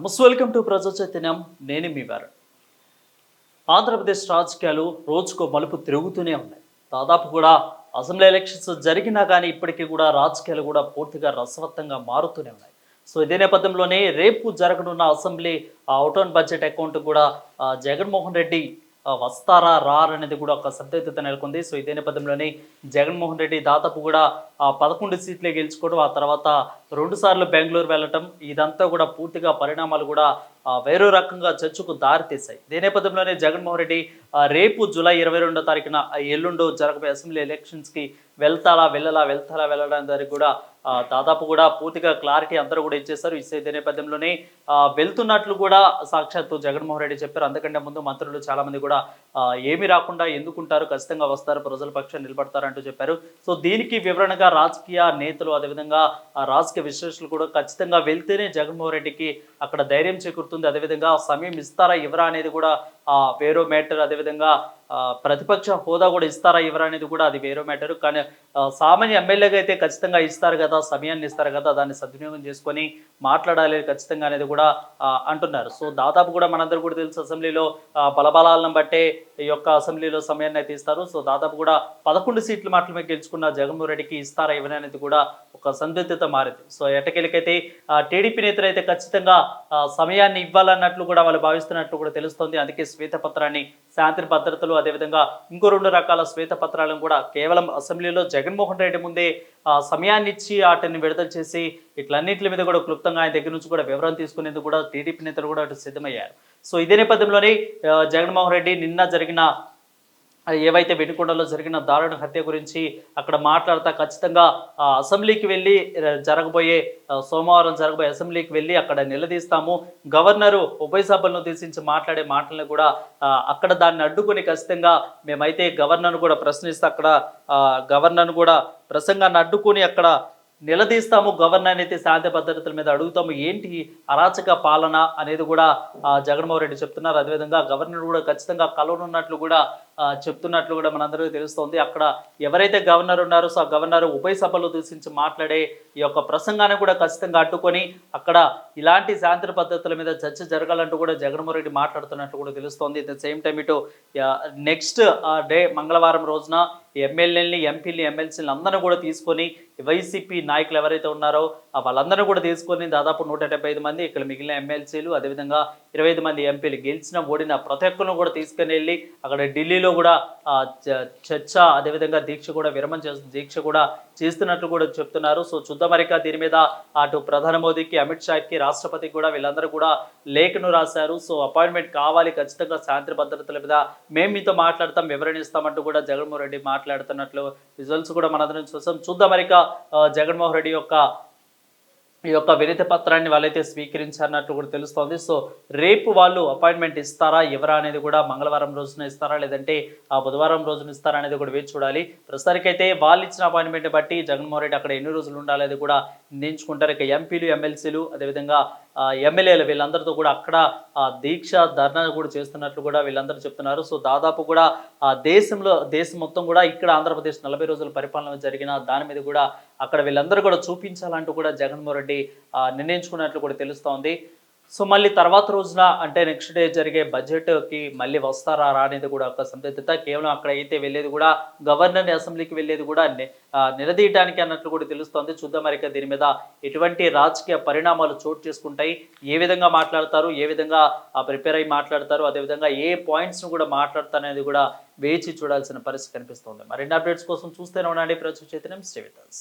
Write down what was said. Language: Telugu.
నమస్తే వెల్కమ్ టు ప్రజా చైతన్యం. నేను మీ వారు ఆంధ్రప్రదేశ్ రాజకీయాలు రోజుకో మలుపు తిరుగుతూనే ఉన్నాయి. దాదాపు కూడా అసెంబ్లీ ఎలక్షన్స్ జరిగినా కానీ ఇప్పటికీ కూడా రాజకీయాలు కూడా పూర్తిగా రసవత్తంగా మారుతూనే ఉన్నాయి. సో ఇదే నేపథ్యంలోనే రేపు జరగనున్న assembly out on budget account కూడా జగన్మోహన్ రెడ్డి వస్తారా రారు అనేది కూడా ఒక సందిగ్ధత నెలకొంది. సో ఇదే నేపథ్యంలోనే జగన్మోహన్ రెడ్డి దాదాపు కూడా ఆ పదకొండు సీట్లే గెలుచుకోవడం ఆ తర్వాత రెండు సార్లు బెంగళూరు వెళ్ళటం ఇదంతా కూడా పూర్తిగా పరిణామాలు కూడా వేరే రకంగా చర్చకు దారితీశాయి. ఇదే నేపథ్యంలోనే జగన్మోహన్ రెడ్డి రేపు జూలై ఇరవై రెండో తారీఖున ఎల్లుండో జరగబోయే అసెంబ్లీ ఎలక్షన్స్కి వెళ్తారా వెళ్ళలా వెళ్తారా వెళ్ళడానికి దానికి కూడా దాదాపు కూడా పూర్తిగా క్లారిటీ అందరూ కూడా ఇచ్చేస్తారు ఇచ్చే నేపథ్యంలోనే వెళ్తున్నట్లు కూడా సాక్షాత్తు జగన్మోహన్ రెడ్డి చెప్పారు. అందుకంటే ముందు మంత్రులు చాలామంది కూడా ఏమి ఏమీ రాకుండా ఎందుకుంటారు ఖచ్చితంగా వస్తారు ప్రజల పక్షం నిలబడతారు అంటూ చెప్పారు. సో దీనికి వివరణగా రాజకీయ నేతలు అదేవిధంగా రాజకీయ విశ్లేషకులు కూడా ఖచ్చితంగా వెళ్తేనే జగన్మోహన్ రెడ్డికి అక్కడ ధైర్యం చేకూరుతుంది. అదేవిధంగా సమయం ఇస్తారా ఇవ్వరా అనేది కూడా వేరో మ్యాటర్ అదేవిధంగా ప్రతిపక్ష హోదా కూడా ఇస్తారా ఇవ్వరా అనేది కూడా అది వేరే మ్యాటర్. కానీ సామాన్య ఎమ్మెల్యేగా అయితే ఖచ్చితంగా ఇస్తారు కదా సమయాన్ని ఇస్తారు కదా దాన్ని సద్వినియోగం చేసుకొని మాట్లాడాలి ఖచ్చితంగా అనేది కూడా అంటున్నారు. సో దాదాపు కూడా మనందరూ కూడా తెలుసు అసెంబ్లీలో బలబలాలను బట్టే ఈ యొక్క అసెంబ్లీలో సమయాన్ని అయితే ఇస్తారు. సో దాదాపు కూడా పదకొండు సీట్లు మాత్రమే గెలుచుకున్న జగన్మోహన్ రెడ్డికి ఇస్తారా ఇవ్వని అనేది కూడా ఒక సందిగ్ధత మారింది. సో ఎటకెలకైతే టీడీపీ నేతలు అయితే ఖచ్చితంగా సమయాన్ని ఇవ్వాలన్నట్లు కూడా వాళ్ళు భావిస్తున్నట్లు కూడా తెలుస్తోంది. అందుకే శ్వేతపత్రాన్ని శాంతి భద్రతలు అదేవిధంగా ఇంకో రెండు రకాల శ్వేతపత్రాలను కూడా కేవలం అసెంబ్లీలో జగన్మోహన్ రెడ్డి ముందే ఆ, వాటిని విడుదల చేసి ఇట్లన్నింటి మీద కూడా క్లుప్తంగా ఆయన దగ్గర నుంచి కూడా వివరణ తీసుకునేందుకు కూడా టీడీపీ నేతలు కూడా అటు సిద్ధమయ్యారు. సో ఇదే నేపథ్యంలోనే జగన్మోహన్ రెడ్డి నిన్న జరిగిన ఏవైతే వెనుకొండలో జరిగిన దారుణ హత్య గురించి అక్కడ మాట్లాడతా ఖచ్చితంగా అసెంబ్లీకి వెళ్ళి జరగబోయే సోమవారం జరగబోయే అసెంబ్లీకి వెళ్ళి అక్కడ నిలదీస్తాము. గవర్నరు ఉభయ సభలను ఉద్దేశించి మాట్లాడే మాటలను కూడా అక్కడ దాన్ని అడ్డుకొని ఖచ్చితంగా మేమైతే గవర్నర్ను కూడా ప్రశ్నిస్తే అక్కడ గవర్నర్ను కూడా ప్రసంగాన్ని అడ్డుకొని అక్కడ నిలదీస్తాము గవర్నర్ అయితే శాంతి భద్రతల మీద అడుగుతాము. ఏంటి అరాచక పాలన అనేది కూడా జగన్మోహన్ రెడ్డి చెప్తున్నారు. అదేవిధంగా గవర్నర్ కూడా ఖచ్చితంగా కలవనున్నట్లు కూడా చెప్తున్నట్లు కూడా మనందరికీ తెలుస్తోంది. అక్కడ ఎవరైతే గవర్నర్ ఉన్నారో సో ఆ గవర్నర్ ఉభయ సభలు దూషించి మాట్లాడే ఈ యొక్క ప్రసంగాన్ని కూడా ఖచ్చితంగా అడ్డుకొని అక్కడ ఇలాంటి శాంతి పద్ధతుల మీద చర్చ జరగాలంటూ కూడా జగన్మోహన్ రెడ్డి మాట్లాడుతున్నట్లు కూడా తెలుస్తోంది. అట్ ద సేమ్ టైం ఇటు నెక్స్ట్ డే మంగళవారం రోజున ఎమ్మెల్యేలని ఎంపీని ఎమ్మెల్సీని అందరూ కూడా తీసుకొని వైసీపీ నాయకులు ఎవరైతే ఉన్నారో వాళ్ళందరూ కూడా తీసుకొని దాదాపు నూట ఐదు మంది ఇక్కడ మిగిలిన ఎమ్మెల్సీలు అదేవిధంగా ఇరవై ఐదు మంది ఎంపీలు గెలిచిన ఓడిన ప్రతి ఒక్కరిని కూడా తీసుకుని వెళ్ళి అక్కడ ఢిల్లీలో కూడా చ- చర్చ అదేవిధంగా దీక్ష కూడా విరమణ చేస్తు దీక్ష కూడా చేస్తున్నట్లు కూడా చెప్తున్నారు. సో చుద్దమరిక దీని మీద అటు ప్రధాని మోదీకి అమిత్ షాకి రాష్ట్రపతికి కూడా వీళ్ళందరూ కూడా లేఖను రాశారు. సో అపాయింట్మెంట్ కావాలి ఖచ్చితంగా శాంతి భద్రతల మీద. మేము మీతో మాట్లాడతాం వివరణ ఇస్తామంటూ కూడా జగన్మోహన్ రెడ్డి మాట్లాడుతున్నట్లు రిజల్ట్స్ కూడా మనందరం చూసాం చూద్దాం మరి జగన్మోహన్ రెడ్డి యొక్క ఈ యొక్క వినతి పత్రాన్ని వాళ్ళైతే స్వీకరించారన్నట్టు కూడా తెలుస్తోంది. సో రేపు వాళ్ళు అపాయింట్మెంట్ ఇస్తారా ఎవరా అనేది కూడా మంగళవారం రోజున ఇస్తారా లేదంటే ఆ బుధవారం రోజున ఇస్తారా అనేది కూడా వేచి చూడాలి. ప్రస్తుతానికైతే వాళ్ళు ఇచ్చిన అపాయింట్మెంట్ బట్టి జగన్మోహన్ రెడ్డి అక్కడ ఎన్ని రోజులు ఉండాలి అది కూడా నిర్ణయించుకుంటారు. ఇక ఎంపీలు ఎమ్మెల్సీలు అదేవిధంగా ఎమ్మెల్యేలు వీళ్ళందరితో కూడా అక్కడ ఆ, దీక్ష ధర్నా కూడా చేస్తున్నట్లు కూడా వీళ్ళందరూ చెప్తున్నారు. సో దాదాపు కూడా ఆ దేశంలో దేశం మొత్తం కూడా ఇక్కడ ఆంధ్రప్రదేశ్ నలభై రోజుల పరిపాలన జరిగిన దాని మీద కూడా అక్కడ వీళ్ళందరూ కూడా చూపించాలంటూ కూడా జగన్మోహన్ రెడ్డి ఆ, నిర్ణయించుకున్నట్లు కూడా తెలుస్తోంది. సో మళ్ళీ తర్వాత రోజున అంటే నెక్స్ట్ డే జరిగే బడ్జెట్కి మళ్ళీ వస్తారా రానేది కూడా ఒక సందిగ్ధత కేవలం అక్కడ అయితే వెళ్ళేది కూడా గవర్నర్ అసెంబ్లీకి వెళ్ళేది కూడా నిలదీయడానికి అన్నట్లు కూడా తెలుస్తోంది. చూద్దాం మరి దీని మీద ఎటువంటి రాజకీయ పరిణామాలు చోటు చేసుకుంటాయి. ఏ విధంగా మాట్లాడతారు ఏ విధంగా ప్రిపేర్ అయ్యి మాట్లాడతారు అదేవిధంగా ఏ పాయింట్స్ను కూడా మాట్లాడతారు అనేది కూడా వేచి చూడాల్సిన పరిస్థితి కనిపిస్తోంది. మరిన్ని అప్డేట్స్ కోసం చూస్తూనే ఉండండి. ప్రజలు చైతన్యం శ్రీవితాస్.